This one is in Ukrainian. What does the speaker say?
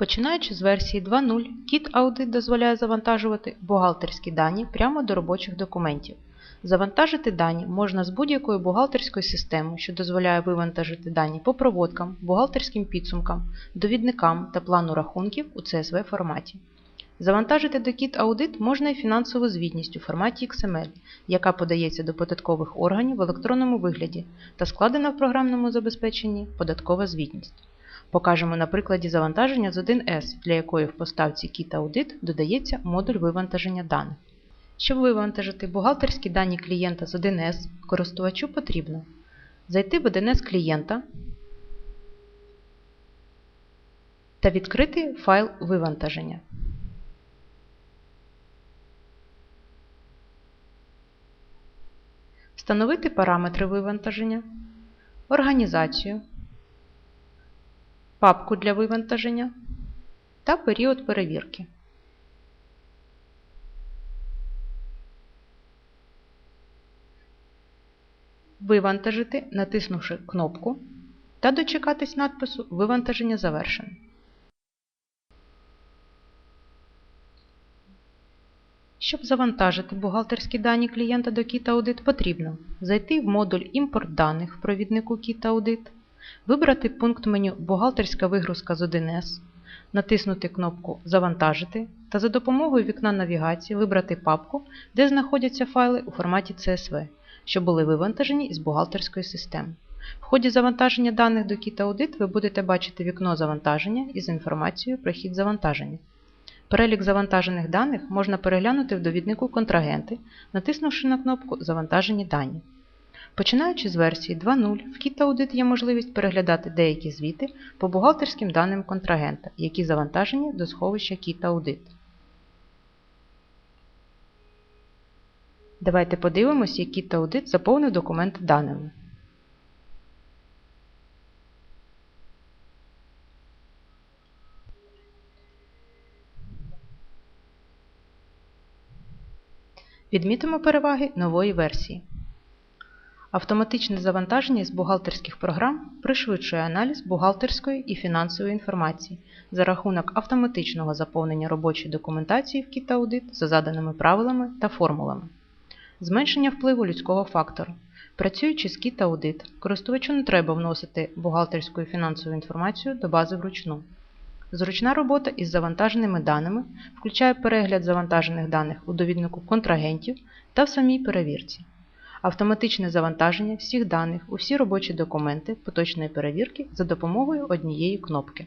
Починаючи з версії 2.0, Kit Audit дозволяє завантажувати бухгалтерські дані прямо до робочих документів. Завантажити дані можна з будь-якої бухгалтерської системи, що дозволяє вивантажити дані по проводкам, бухгалтерським підсумкам, довідникам та плану рахунків у CSV форматі. Завантажити до Kit Audit можна і фінансову звітність у форматі XML, яка подається до податкових органів в електронному вигляді та складена в програмному забезпеченні податкова звітність. Покажемо на прикладі завантаження з 1С, для якої в поставці Kit Audit додається модуль вивантаження даних. Щоб вивантажити бухгалтерські дані клієнта з 1С, користувачу потрібно зайти в 1С клієнта та відкрити файл вивантаження. Встановити параметри вивантаження, організацію, папку для вивантаження та період перевірки. Вивантажити, натиснувши кнопку та дочекатись надпису Вивантаження завершено. Щоб завантажити бухгалтерські дані клієнта до Kit Audit, потрібно зайти в модуль Імпорт даних в провіднику Kit Audit, вибрати пункт меню Бухгалтерська вигрузка з 1С, натиснути кнопку Завантажити та за допомогою вікна навігації вибрати папку, де знаходяться файли у форматі CSV, що були вивантажені із бухгалтерської системи. В ході завантаження даних до Kit Audit ви будете бачити вікно завантаження із інформацією про хід завантаження. Перелік завантажених даних можна переглянути в довіднику Контрагенти, натиснувши на кнопку Завантажені дані. Починаючи з версії 2.0, в Kit Audit є можливість переглядати деякі звіти по бухгалтерським даним контрагента, які завантажені до сховища Kit Audit. Давайте подивимось, як Kit Audit заповнив документи даними. Відмітимо переваги нової версії. Автоматичне завантаження з бухгалтерських програм пришвидшує аналіз бухгалтерської і фінансової інформації за рахунок автоматичного заповнення робочої документації в Audit за заданими правилами та формулами. Зменшення впливу людського фактору. Працюючи з Kit Audit, користувачу не треба вносити бухгалтерську і фінансову інформацію до бази вручну. Зручна робота із завантаженими даними включає перегляд завантажених даних у довіднику контрагентів та в самій перевірці, автоматичне завантаження всіх даних у всі робочі документи поточної перевірки за допомогою однієї кнопки.